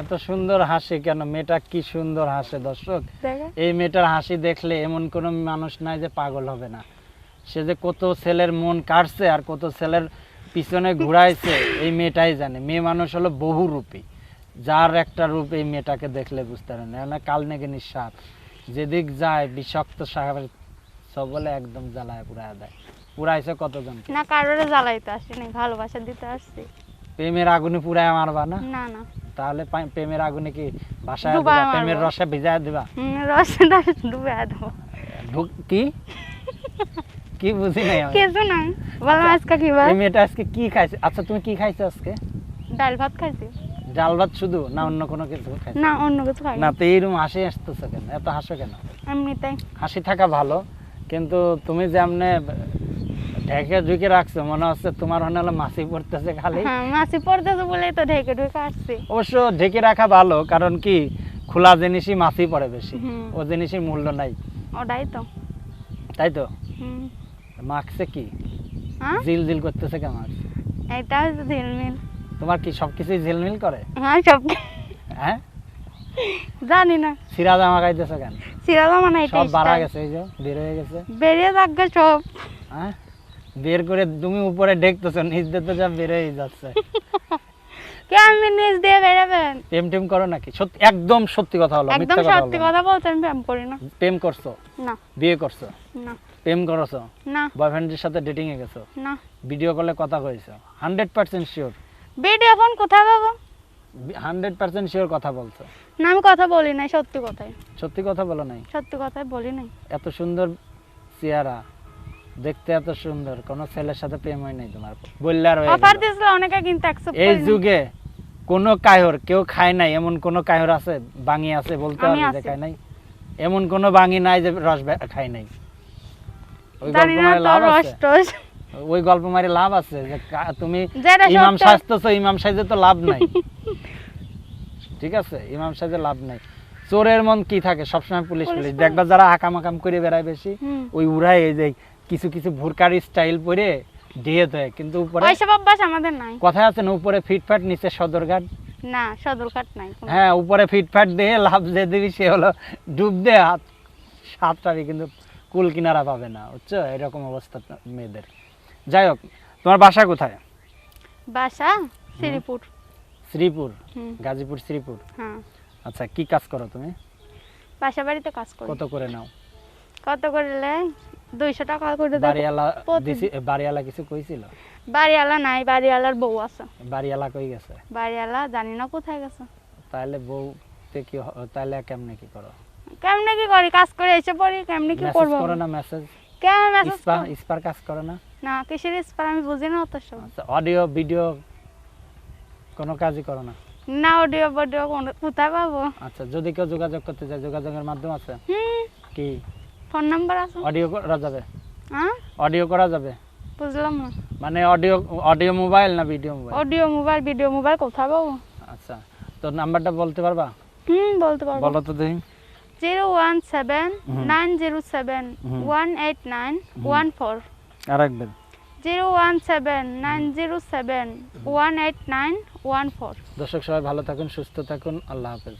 এত সুন্দর হাসি কেন? মেয়েটা কি সুন্দর হাসে দর্শক। এই মেয়েটার হাসি দেখলে এমন কোনো মানুষ নাই যে পাগল হবে না। সে যে কত ছেলের মন কাটছে আর কত ছেলের পিছনে ঘুরাইছে এই মেয়েটাই জানে। মেয়ে মানুষ হলো বহুরূপী। যার একটা রূপ এই মেয়েটাকে দেখলে বুঝতে পারে না কাল নাকি নিঃশ্বাস যেদিক যায় বিষাক্ত সাগর সব বলে একদম জ্বালায় পুরায় দেয়। পুরাইছে কতজন? না কারোরে জ্বালাইতে আসিনি ভালোবাসা দিতে আসছি। প্রেমের আগুনে পুরায় মারবা না? না না। তাহলে প্রেমের আগুনে কি বাসায় দিবা প্রেমের রসে ভিজায় দিবা? রসটা ডুবে দেবো কি? কি বুঝি নাই কিছু না। বললাম আজকে কি এই মেয়েটা আজকে কি খাইছে? আচ্ছা তুমি কি খাইছো আজকে? ডাল ভাত খাইছি। ডাল ভাত শুধু? না অন্য কোনো কিছু খাইছো? না অন্য কিছু খাই না তো এইরকম হাসি আসতেছে কেন? এত হাসো কেন? এমনিতেই। হাসি থাকা ভালো কিন্তু তুমি যে আমনে ঢেকে ঢুকে রাখছো মনে হচ্ছে তোমার মনে হলো মাছি পড়তেছে খালি। হ্যাঁ মাসি পড়তেছে বলেই তো ঢেকে ঢুকে আসছি। অবশ্য ঢেকে রাখা ভালো কারণ কি খোলা জিনিসই মাছি পড়ে বেশি। ও জিনিসের মূল্য নাই। ওটাই তো। তাই তো? মাখছে কি? জিল জিল করতেছে এটা হচ্ছে ঝিলমিল। তোমার কি সবকিছুই ঝিলমিল করে? হ্যাঁ সব হ্যাঁ? জানি না। সিরা জামা খাইতেছো কেন? সিরাজা মানে এটা সব বাড়া গেছে এই যে বের হয়ে গেছে। বেরিয়ে থাকবে সব। হ্যাঁ? বের করে তুমি উপরে দেখতেছো নিচ দিয়ে তো যা বের হয়ে যাচ্ছে। কে নিজ দিয়ে বেরোবেন? প্রেম টেম করো নাকি? সত্যি একদম সত্যি কথা হলো একদম সত্যি কথা বলতে আমি প্রেম করি না। প্রেম করছ? না। বিয়ে করছ? না। প্রেম করছ? না। বয়ফ্রেন্ডের সাথে ডেটিং এ গেছো? না। ভিডিও কলে কথা কইছো? Hundred percent sure video phone কোথায় পাবো? হান্ড্রেড পার্সেন্ট শিওর কথা বলছো? না আমি কথা বলি নাই সত্যি কথাই। সত্যি কথা বলো নাই? সত্যি কথাই বলি নাই। এত সুন্দর চেহারা। দেখতে এত সুন্দর। কোনো ছেলের সাথে প্রেম হয় নাই তোমার। বললে আর হয়ে অফার গেল। দিয়েছিল অনেকে কিন্তু অ্যাকসেপ্ট এই যুগে কোন কায়র কেউ খায় নাই এমন কোন কায়র আছে? বাঙি আছে বলতে আমি যে খায় নাই। এমন কোন বাঙি নাই যে রস খায় নাই। ওই গল্প না মারে লাভ আছে? ওই গল্প মারে লাভ আছে যে তুমি ইমাম সাজতেছো ইমাম সাজে তো লাভ নাই। ঠিক আছে? ইমাম সাজে লাভ নাই। চোরের মন কি থাকে? সবসময় পুলিশ পুলিশ পুলিশ। পুলিশ। দেখবা যারা আকাম আকাম করে বেড়ায় বেশি ওই উড়াই এই যে কিছু কিছু ভুরকার স্টাইল পরে দিয়ে দেয় কিন্তু উপরে ওইসব অভ্যাস আমাদের নাই। কথা আছে না উপরে ফিটফাট নিচে সদরঘাট না সদরঘাট নাই হ্যাঁ উপরে ফিটফাট দিয়ে লাভ যে দিবি সে হলো ডুব দে হাত সাতটারই কিন্তু কুল কিনারা পাবে না বুঝছ? এরকম অবস্থা মেয়েদের। যাই হোক তোমার বাসা কোথায়? বাসা শ্রীপুর। শ্রীপুর? গাজীপুর শ্রীপুর? হ্যাঁ। আচ্ছা কি কাজ করো তুমি? বাসা বাড়িতে কাজ করি। কত করে নাও? কত করলে দুইশো টাকা করে বাড়িওয়ালা দিছি বাড়িওয়ালা কিছু কইছিল? বাড়িওয়ালা নাই বাড়িওয়ালার বউ আছে। বাড়িওয়ালা কই গেছে? বাড়িওয়ালা জানি না কোথায় গেছে। তাহলে বউ তে কি তাহলে কেমনে কি করো? কেমনে কি করি? কাজ করে এসে পড়ি কেমনে কি মেসেজ করো না মেসেজ কেমন মেসেজ ইস্পার কাজ করো না? না কিসের স্পার আমি বুঝি না অত সব অডিও ভিডিও কোনো কাজই করো না? না অডিও বডিও কোথায় পাবো? আচ্ছা যদি কেউ যোগাযোগ করতে চায় যোগাযোগের মাধ্যম আছে? কি? ফোন নাম্বার আছে? অডিও করা যাবে। হ্যাঁ? অডিও করা যাবে। বুঝলাম না। মানে অডিও অডিও মোবাইল না video mobile? Audio mobile video mobile কোথায় পাবো আচ্ছা তো নাম্বারটা বলতে পারবা? হুম বলতে পারব। বলো তো দেখি। Zero one seven nine zero seven one eight nine one four. আর একবার zero one seven nine zero seven one eight nine one four. দর্শক সবাই ভালো থাকুন সুস্থ থাকুন। আল্লাহ হাফেজ।